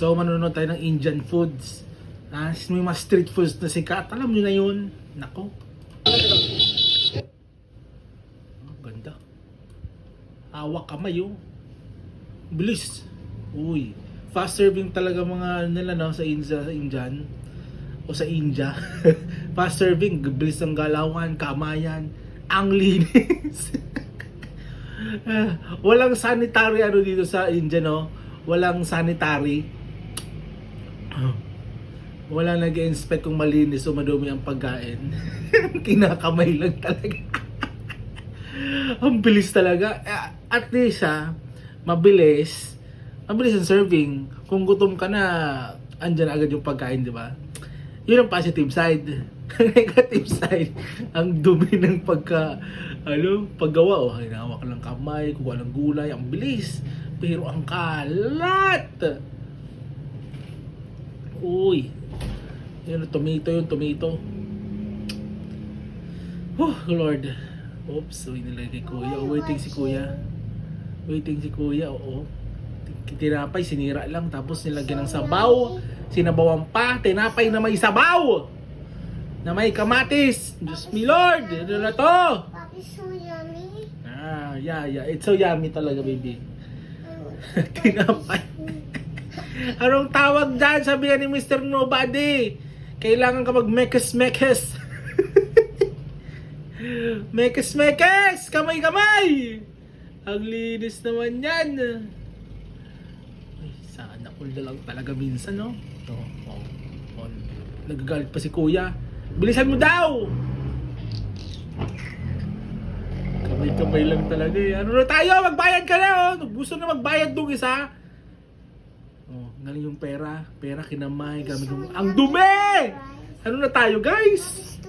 So, manonood tayo ng Indian foods. Ah, may mga street foods na sikat. Alam nyo na yun. Nako. Oh, ganda. Hawak kamay oh. Bilis. Uy. Fast serving talaga mga nila no, sa India, sa Indian. O sa India. Fast serving. Bilis ng galawan, kamayan. Ang linis. Ah, Walang sanitary ano dito sa India no. Walang sanitary. Wala nag inspect kung malinis o madumi ang pagkain. Kinakamay lang talaga. ang bilis talaga. Eh, At least ah, mabilis. Mabilis ang serving. Kung gutom ka na, andyan agad yung pagkain, di ba? Yun ang positive side. Negative side, ang dumi ng pagka, ano, paggawa. O, oh, hinawak ng kamay, kuha ng gulay, ang bilis. Pero ang kalat! Uy, yun, tomato yun, tomato. Oh, Lord. Oops, uy, nilagay kuya. Oh, waiting si kuya. Waiting si kuya, oo. Tinapay, sinira lang. Tapos nilagyan ng sabaw. Sinabawan pa. Tinapay na may sabaw. Na may kamatis. Diyos me Lord. Ano na to? Papi, so yummy. Ah, yeah, yeah. It's so yummy talaga, baby. Tinapay. Anong tawag dyan? Sabi ni Mr. Nobody. Kailangan ka mag-mekes-mekes. mekes-mekes! Kamay-kamay! Ang linis naman yan. Ay, sana na lang talaga minsan, no? Ito, oh, oh. Nagagalit pa si kuya. Bilisan mo daw! Kamay-kamay lang talaga eh. Ano na tayo? Magbayad ka na, oh! Gusto na magbayad dong isa. Oh, galing yung pera. Pera kinamay. Gamit yung... Ang dumi! Ano na tayo, guys?